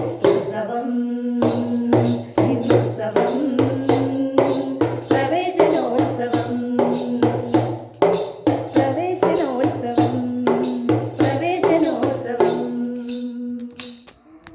உற்சவம் உற்சவம்